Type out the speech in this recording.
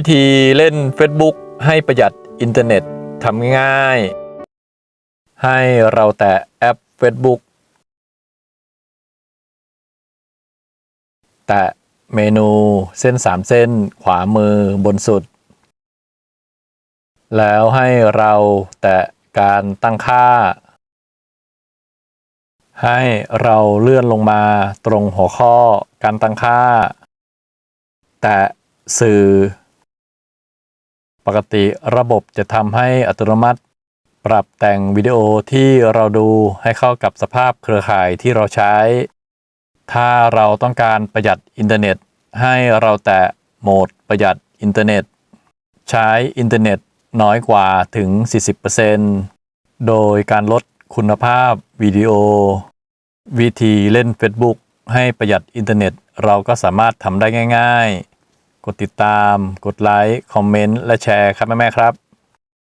วิธีเล่น Facebook ให้ประหยัดอินเทอร์เน็ตทำง่าย ให้เราแตะแอป Facebook แตะเมนูเส้น 3 เส้นขวามือบนสุด แล้วให้เราแตะการตั้งค่า ให้เราเลื่อนลงมาตรงหัวข้อการตั้งค่า แตะสื่อ ปกติระบบจะทำให้อัตโนมัติ ปรับแต่งวิดีโอที่เราดูให้เข้ากับสภาพเครือข่ายที่เราใช้ ถ้าเราต้องการประหยัดอินเทอร์เน็ต ให้เราแตะโหมดประหยัดอินเทอร์เน็ต ใช้อินเทอร์เน็ตน้อยกว่าถึง 40%โดยการลดคุณภาพวิดีโอ วิธีเล่น Facebook ให้ประหยัดอินเทอร์เน็ต เราก็สามารถทำได้ง่าย ๆ กดติดตาม กดไลค์ คอมเมนต์ และแชร์ครับแม่ๆครับ